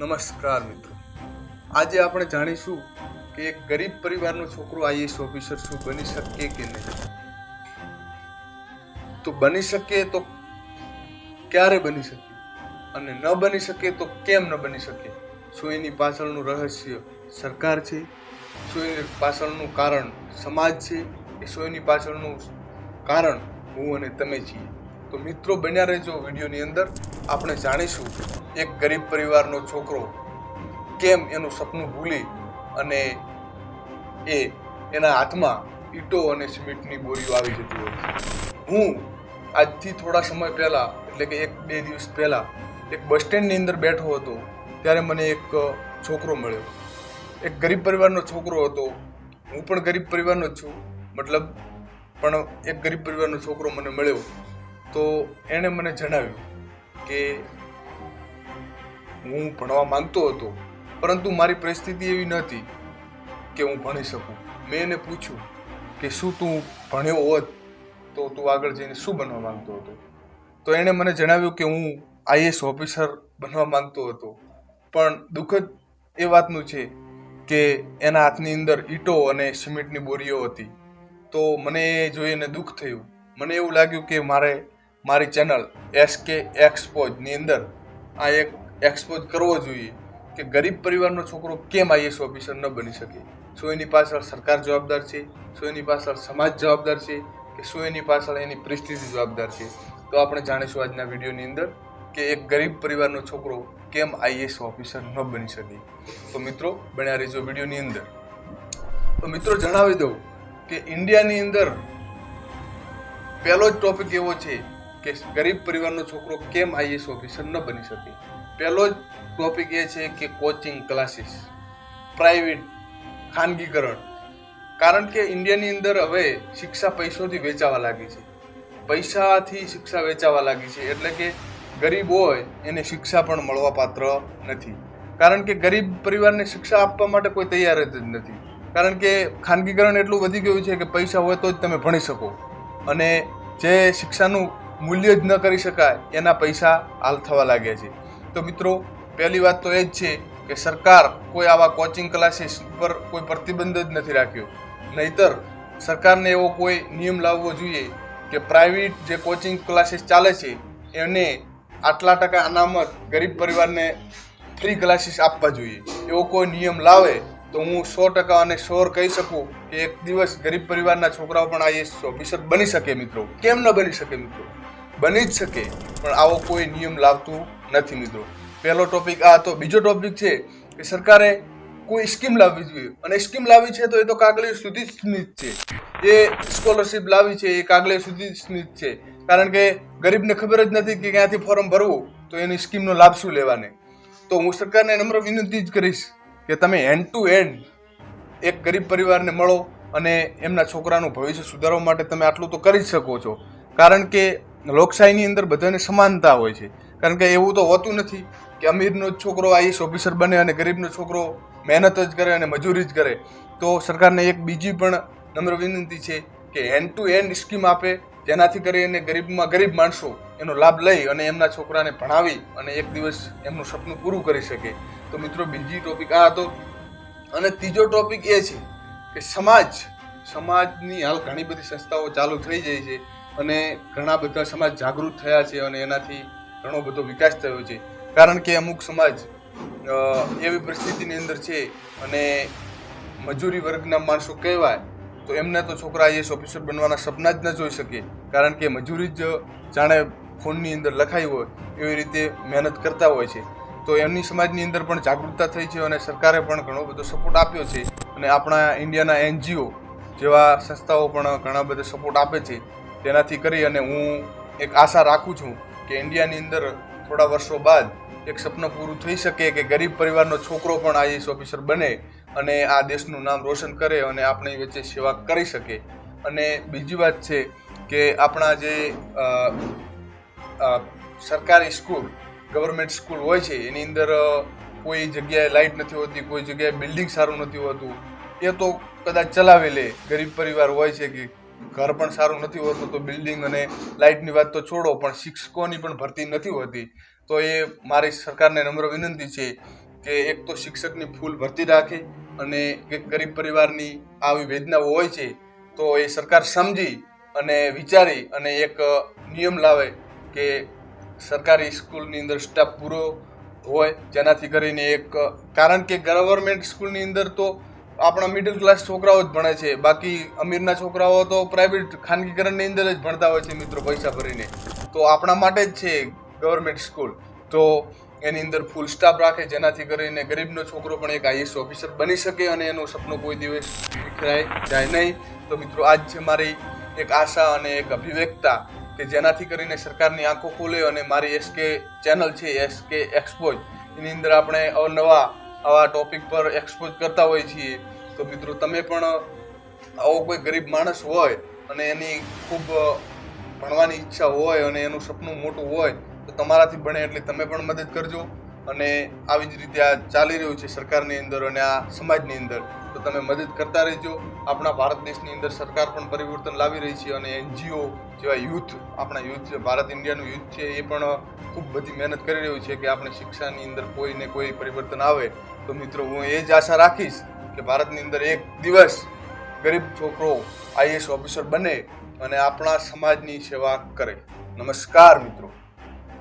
નમસ્કાર મિત્રો. આજે આપણે જાણીશું કે એક ગરીબ પરિવારનો છોકરો આઈએસ ઓફિસર શું બની શકે કે નહીં? તો બની શકે તો ક્યારે બની શકે? અને ન બની શકે તો કેમ ન બની શકે? શું એની પાછળનું રહસ્ય સરકાર છે? શું એની પાછળનું કારણ સમાજ છે? કે શું એની પાછળનું કારણ હું અને તમે છીએ? તો મિત્રો, બન્યા રહેજો વિડીયોની અંદર. આપણે જાણીશું એક ગરીબ પરિવારનો છોકરો કેમ એનું સપનું ભૂલી અને એ એના હાથમાં ઈંટો અને સિમેન્ટની બોરીઓ આવી જતી હોય હું આજથી થોડા સમય પહેલાં, એટલે કે એક બે દિવસ પહેલાં, એક બસ સ્ટેન્ડની અંદર બેઠો હતો, ત્યારે મને એક છોકરો મળ્યો. એક ગરીબ પરિવારનો છોકરો હતો. હું પણ ગરીબ પરિવારનો જ છું, મતલબ પણ એક ગરીબ પરિવારનો છોકરો મને મળ્યો. તો એણે મને જણાવ્યું કે હું ભણવા માંગતો હતો, પરંતુ મારી પરિસ્થિતિ એવી નહોતી કે હું ભણી શકું. મેં એને પૂછ્યું કે શું તું ભણ્યો હોત તો તું આગળ જઈને શું બનવા માંગતો હતો? તો એણે મને જણાવ્યું કે હું આઈએસ ઓફિસર બનવા માંગતો હતો. પણ દુઃખદ એ વાતનું છે કે એના હાથની અંદર ઈંટો અને સિમેન્ટની બોરીઓ હતી. તો મને એ જોઈને દુઃખ થયું. મને એવું લાગ્યું કે મારે મારી ચેનલ એસ કે એક્સપોઝની અંદર આ એક એક્સપોઝ કરવો જોઈએ કે ગરીબ પરિવારનો છોકરો કેમ આઈએસ ઓફિસર ન બની શકે? શું એની પાછળ સરકાર જવાબદાર છે? શું એની પાછળ સમાજ જવાબદાર છે? કે શું એની પાછળ એની પરિસ્થિતિ જવાબદાર છે? તો આપણે જાણીશું આજના વિડીયોની અંદર કે એક ગરીબ પરિવારનો છોકરો કેમ આઈએસ ઓફિસર ન બની શકે. તો મિત્રો, બન્યા રહેજો વિડીયોની અંદર. તો મિત્રો, જણાવી દઉં કે ઇન્ડિયાની અંદર પહેલો જ ટોપિક એવો છે કે ગરીબ પરિવારનો છોકરો કેમ આઈએસ ઓફિસર ન બની શકે. પહેલો જ ટોપિક એ છે કે કોચિંગ ક્લાસીસ પ્રાઇવેટ ખાનગીકરણ. કારણ કે ઇન્ડિયાની અંદર હવે શિક્ષા પૈસોથી વેચાવા લાગી છે. પૈસાથી શિક્ષા વેચાવા લાગી છે. એટલે કે ગરીબ હોય એને શિક્ષા પણ મળવા પાત્ર નથી. કારણ કે ગરીબ પરિવારને શિક્ષા આપવા માટે કોઈ તૈયાર જ નથી. કારણ કે ખાનગીકરણ એટલું વધી ગયું છે કે પૈસા હોય તો જ તમે ભણી શકો. અને જે શિક્ષાનું મૂલ્ય જ ન કરી શકાય, એના પૈસા હાલ થવા લાગ્યા છે. તો મિત્રો, પહેલી વાત તો એ જ છે કે સરકાર કોઈ આવા કોચિંગ ક્લાસીસ પર કોઈ પ્રતિબંધ જ નથી રાખ્યો. નહીતર સરકારને એવો કોઈ નિયમ લાવવો જોઈએ કે પ્રાઇવેટ જે કોચિંગ ક્લાસીસ ચાલે છે, એને આટલા ટકા અનામત ગરીબ પરિવારને ફ્રી ક્લાસીસ આપવા જોઈએ. એવો કોઈ નિયમ લાવે તો હું સો ટકા અને શોર કહી શકું કે એક દિવસ ગરીબ પરિવારના છોકરાઓ પણ આઈએસ ઓફિસર બની શકે મિત્રો. કેમ ન બની શકે મિત્રો? બની જ શકે, પણ આવો કોઈ નિયમ લાવતું નથી મિત્રો. પહેલો ટોપિક આ હતો. બીજો ટોપિક છે કે સરકારે કોઈ સ્કીમ લાવવી જોઈએ. અને સ્કીમ લાવી છે તો એ તો કાગલે સુધી સ્મિત છે. એ સ્કોલરશિપ લાવી છે એ કાગલે સુધી સ્મિત છે. કારણ કે ગરીબને ખબર જ નથી કે ક્યાંથી ફોર્મ ભરવું, તો એની સ્કીમનો લાભ શું લેવાને. તો હું સરકારને નમ્ર વિનંતી જ કરીશ કે તમે હેન્ડ ટુ હેન્ડ એક ગરીબ પરિવારને મળો અને એમના છોકરાનું ભવિષ્ય સુધારવા માટે તમે આટલું તો કરી જ શકો છો. કારણ કે લોકશાહીની અંદર બધાને સમાનતા હોય છે. કારણ કે એવું તો હોતું નથી કે અમીરનો જ છોકરો આઈએસ ઓફિસર બને અને ગરીબનો છોકરો મહેનત જ કરે અને મજૂરી જ કરે. તો સરકારને એક બીજી પણ નમ્ર વિનંતી છે કે હેન્ડ ટુ હેન્ડ સ્કીમ આપે, જેનાથી કરીને ગરીબમાં ગરીબ માણસો એનો લાભ લઈ અને એમના છોકરાને ભણાવી અને એક દિવસ એમનું સપનું પૂરું કરી શકે. તો મિત્રો, બીજી ટોપિક આ હતો. અને ત્રીજો ટોપિક એ છે કે સમાજ, સમાજની હાલ ઘણી બધી સંસ્થાઓ ચાલુ થઈ જાય છે અને ઘણા બધા સમાજ જાગૃત થયા છે અને એનાથી ઘણો બધો વિકાસ થયો છે. કારણ કે અમુક સમાજ એવી પરિસ્થિતિની અંદર છે અને મજૂરી વર્ગના માણસો કહેવાય, તો એમને તો છોકરા આઈએસ ઓફિસર બનવાના સપના જ ન જોઈ શકે. કારણ કે મજૂરી જ જાણે ફોનની અંદર લખાઈ હોય, એવી રીતે મહેનત કરતા હોય છે. તો એમની સમાજની અંદર પણ જાગૃતતા થઈ છે અને સરકારે પણ ઘણો બધો સપોર્ટ આપ્યો છે. અને આપણા ઇન્ડિયાના એનજીઓ જેવા સંસ્થાઓ પણ ઘણા બધા સપોર્ટ આપે છે. તેનાથી કરી અને હું એક આશા રાખું છું કે ઇન્ડિયાની અંદર થોડા વર્ષો બાદ એક સપનું પૂરું થઈ શકે કે ગરીબ પરિવારનો છોકરો પણ આઈએસ ઓફિસર બને અને આ દેશનું નામ રોશન કરે અને આપણી વચ્ચે સેવા કરી શકે. અને બીજી વાત છે કે આપણા જે સરકારી સ્કૂલ, ગવર્મેન્ટ સ્કૂલ હોય છે, એની અંદર કોઈ જગ્યાએ લાઇટ નથી હોતી, કોઈ જગ્યાએ બિલ્ડિંગ સારું નથી હોતું, એ તો કદાચ ચલાવી લે. ગરીબ પરિવાર હોય છે કે ઘર પણ સારું નથી હોતું તો બિલ્ડિંગ અને લાઇટની વાત તો છોડો, પણ શિક્ષકોની પણ ભરતી નથી હોતી. તો એ મારી સરકારને નમ્ર વિનંતી છે કે એક તો શિક્ષકની ફૂલ ભરતી રાખે અને એક ગરીબ પરિવારની આવી વેદનાઓ હોય છે, તો એ સરકાર સમજી અને વિચારી અને એક નિયમ લાવે કે સરકારી સ્કૂલની અંદર સ્ટાફ પૂરો હોય, જેનાથી કરીને એક, કારણ કે ગવર્મેન્ટ સ્કૂલની અંદર તો આપણા મિડલ ક્લાસ છોકરાઓ જ ભણે છે. બાકી અમીરના છોકરાઓ તો પ્રાઇવેટ ખાનગીકરણની અંદર જ ભણતા હોય છે મિત્રો પૈસા ભરીને. તો આપણા માટે જ છે ગવર્મેન્ટ સ્કૂલ તો એની અંદર ફૂલ સ્ટાફ રાખે જેનાથી કરીને ગરીબનો છોકરો પણ એક આઈએસ ઓફિસર બની શકે અને એનું સપનું કોઈ દિવસ વિખરાય જાય નહીં. તો મિત્રો આજ છે મારી એક આશા અને એક અભિવ્યક્તા કે જેનાથી કરીને સરકારની આંખો ખોલે અને મારી એસકે ચેનલ છે એસકે એક્સપોઝ એની અંદર આપણે અવનવા આવા ટોપિક પર એક્સપોઝ કરતા હોઈએ છીએ. તો મિત્રો, તમે પણ આવો કોઈ ગરીબ માણસ હોય અને એની ખૂબ ભણવાની ઈચ્છા હોય અને એનું સપનું મોટું હોય, તો તમારાથી ભણે એટલે તમે પણ મદદ કરજો. અને આવી જ રીતે આ ચાલી રહ્યું છે સરકારની અંદર અને આ સમાજની અંદર. તો તમે મદદ કરતા રહેજો. આપણા ભારત દેશની અંદર સરકાર પણ પરિવર્તન લાવી રહી છે અને એનજીઓ જેવા યુથ, આપણા યુથ છે ભારત ઇન્ડિયાનું યુથ છે, એ પણ ખૂબ બધી મહેનત કરી રહ્યું છે કે આપણે શિક્ષાની અંદર કોઈ ને કોઈ પરિવર્તન આવે. તો મિત્રો, હું એ જ આશા રાખીશ કે ભારતની અંદર એક દિવસ ગરીબ છોકરો આઈએસ ઓફિસર બને અને આપણા સમાજની સેવા કરે. નમસ્કાર મિત્રો.